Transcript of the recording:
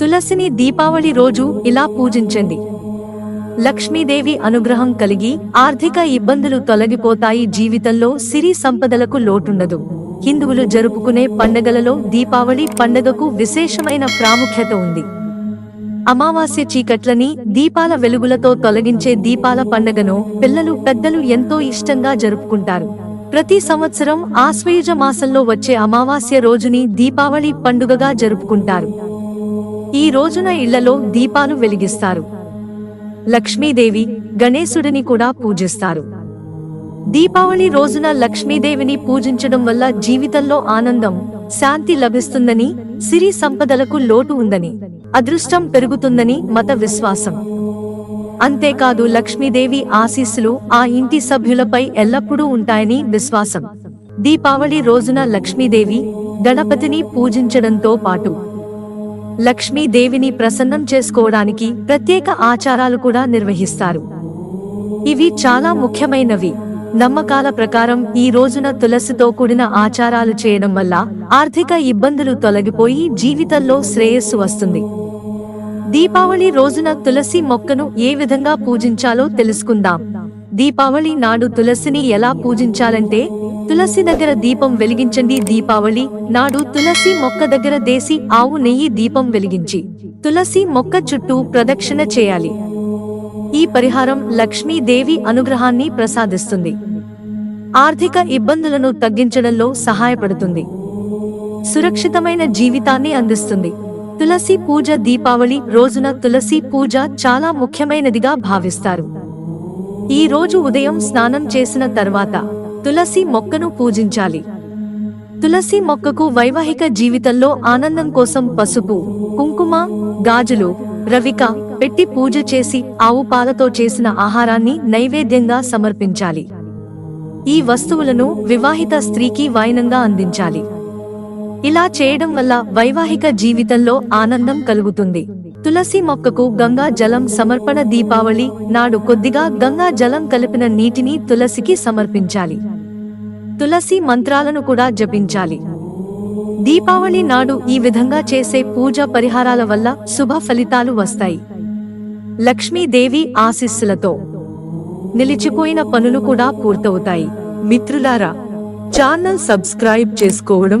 తులసిని దీపావళి రోజు ఇలా పూజించండి. లక్ష్మీదేవి అనుగ్రహం కలిగి ఆర్థిక ఇబ్బందులు తొలగిపోతాయి. జీవితంలో సిరి సంపదలకు లోటుండదు. హిందువులు జరుపుకునే పండగలలో దీపావళి పండగకు విశేషమైన ప్రాముఖ్యత ఉంది. అమావాస్య చీకట్లని దీపాల వెలుగులతో తొలగించే దీపాల పండగను పిల్లలు పెద్దలు ఎంతో ఇష్టంగా జరుపుకుంటారు. ప్రతి సంవత్సరం ఆశ్వయుజ మాసంలో వచ్చే అమావాస్య రోజుని దీపావళి పండుగగా జరుపుకుంటారు. ఈ రోజున ఇళ్ళలో దీపాలు వెలిగిస్తారు. లక్ష్మీదేవి గణేశుడిని కూడా పూజిస్తారు. దీపావళి రోజున లక్ష్మీదేవిని పూజించడం వల్ల జీవితంలో ఆనందం శాంతి లభిస్తుందని సిరి సంపదలకు లోటు ఉందని అదృష్టం పెరుగుతుందని మత విశ్వాసం. అంతేకాదు లక్ష్మీదేవి ఆశీస్సులు ఆ ఇంటి సభ్యులపై ఎల్లప్పుడూ ఉంటాయని విశ్వాసం. దీపావళి రోజున లక్ష్మీదేవి గణపతిని పూజించడంతో పాటు లక్ష్మీదేవిని ప్రసన్నం చేసుకోవడానికి ప్రత్యేక ఆచారాలు కూడా నిర్వహిస్తారు. ఇవి చాలా ముఖ్యమైనవి. నమ్మకాల ప్రకారం ఈ రోజున తులసితో కూడిన ఆచారాలు చేయడం వల్ల ఆర్థిక ఇబ్బందులు తొలగిపోయి జీవితంలో శ్రేయస్సు వస్తుంది. దీపావళి రోజున తులసి మొక్కను ఏ విధంగా పూజించాలో తెలుసుకుందాం. దీపావళి నాడు తులసిని ఎలా పూజించాలంటే తులసి దగ్గర దీపం వెలిగించండి. దీపావళి నాడు తులసి మొక్క దగ్గర దేశీ ఆవు నెయ్యి దీపం వెలిగించి తులసి మొక్క చుట్టూ ప్రదక్షిణ చేయాలి. ఈ పరిహారం లక్ష్మీదేవి అనుగ్రహాన్ని ప్రసాదిస్తుంది. ఆర్థిక ఇబ్బందులను తగ్గించడంలో సహాయపడుతుంది. సురక్షితమైన జీవితాన్ని అందిస్తుంది. తులసి పూజ దీపావళి రోజున తులసి పూజ చాలా ముఖ్యమైనదిగా భావిస్తారు. ఈ రోజు ఉదయం స్నానం చేసిన తర్వాత తులసి మొక్కను పూజించాలి. తులసి మొక్కకు వైవాహిక జీవితంలో ఆనందం కోసం పసుపు కుంకుమ గాజులు రవిక పెట్టి పూజ చేసి ఆవు పాలతో చేసిన ఆహారాన్ని నైవేద్యంగా సమర్పించాలి. ఈ వస్తువులను వివాహిత స్త్రీకి వాయనంగా అందించాలి. ఇలా చేయడం వల్ల వైవాహిక జీవితంలో ఆనందం కలుగుతుంది. తులసి మొక్కకు గంగా జలం సమర్పణ దీపావళి నాడు కొద్దిగా గంగా జలం కలిపిన నీటిని తులసికి సమర్పించాలి. తులసి మంత్రాలను కూడా జపించాలి. దీపావళి నాడు ఈ విధంగా చేసే పూజ పరిహారాల వల్ల శుభ ఫలితాలు వస్తాయి. లక్ష్మీదేవి ఆశీస్సులతో నిలిచిపోయిన పనులు కూడా పూర్తవుతాయి. మిత్రులారా ఛానల్ సబ్స్క్రైబ్ చేసుకోవడం